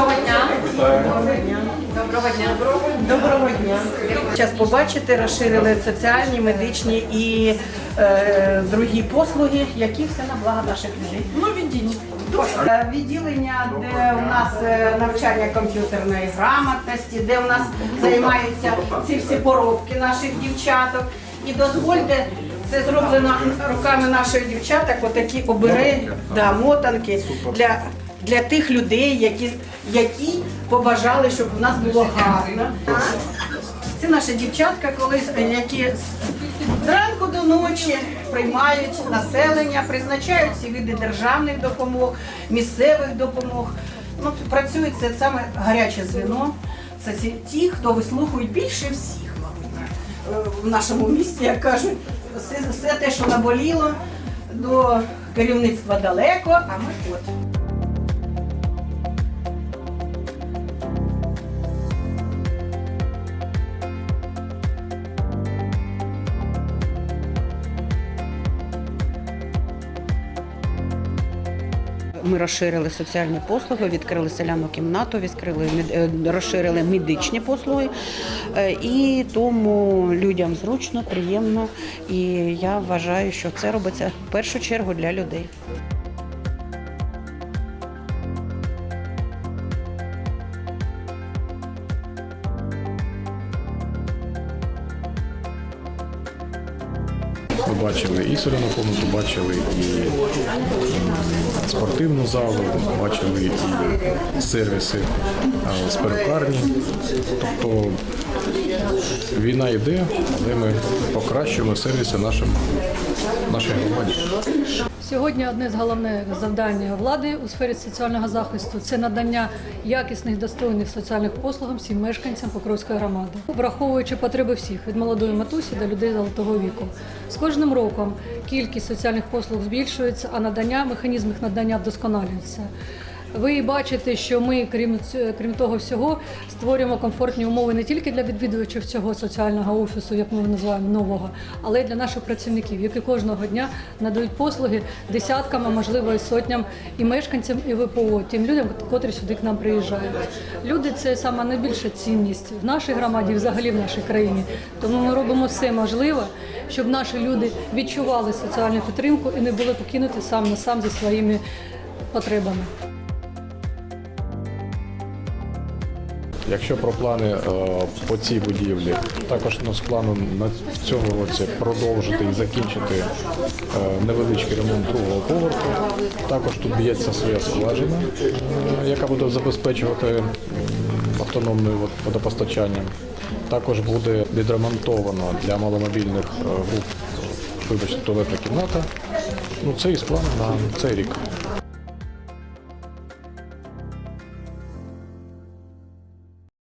Доброго дня. Доброго дня. Зараз побачите, розширили соціальні, медичні і е, другі послуги, які все на благо наших людей. Ну, відділення. Е, Відділення, де у нас е, навчання комп'ютерної грамотності, де у нас займаються ці всі поробки наших дівчаток. І дозвольте, це зроблено руками наших дівчаток, отакі обери, да, мотанки для, для тих людей, які, які побажали, щоб у нас було гарно. Це наші дівчатка, колись, е, які зранку до ночі приймають населення, призначають всі види державних допомог, місцевих допомог. Ну, працюють це саме гаряче звіно. Це ті- хто вислухають більше всіх, мабуть, е, в нашому місті, як кажуть, все, все те, що наболіло, до керівництва далеко, а ми от. Ми розширили соціальні послуги, відкрили селяну кімнату, відкрили е, розширили медичні послуги. Е, І тому людям зручно, приємно. І я вважаю, що це робиться в першу чергу для людей. Ми бачили і соляну комнату, бачили і спортивну залу, бачили і сервіси з перукарні. Тобто війна йде, але ми покращуємо сервіси нашим, нашій громаді. Сьогодні одне з головних завдань влади у сфері соціального захисту це надання якісних достойних соціальних послуг всім мешканцям Покровської громади, враховуючи потреби всіх від молодої матусі до людей золотого віку. З кожним роком кількість соціальних послуг збільшується, а надання механізм їх надання вдосконалюється. Ви бачите, що ми, крім крім того всього, створюємо комфортні умови не тільки для відвідувачів цього соціального офісу, як ми його називаємо нового, але й для наших працівників, які кожного дня надають послуги десяткам, а можливо і сотням і мешканцям, і ВПО, тим людям, котрі сюди к нам приїжджають. Люди це сама найбільша цінність в нашій громаді, взагалі в нашій країні. Тому ми робимо все можливе, щоб наші люди відчували соціальну підтримку і не були покинуті сам на сам зі своїми потребами. Якщо про плани е, по цій будівлі, також у нас плану на в цьому році продовжити і закінчити е, невеличкий ремонт другого поверху. Також тут б'ється своя скважина, е, яка буде забезпечувати м, автономним вод- водопостачанням. Також буде відремонтовано для маломобільних груп, вибачте, туалетна кімната. Ну це із планом на цей рік.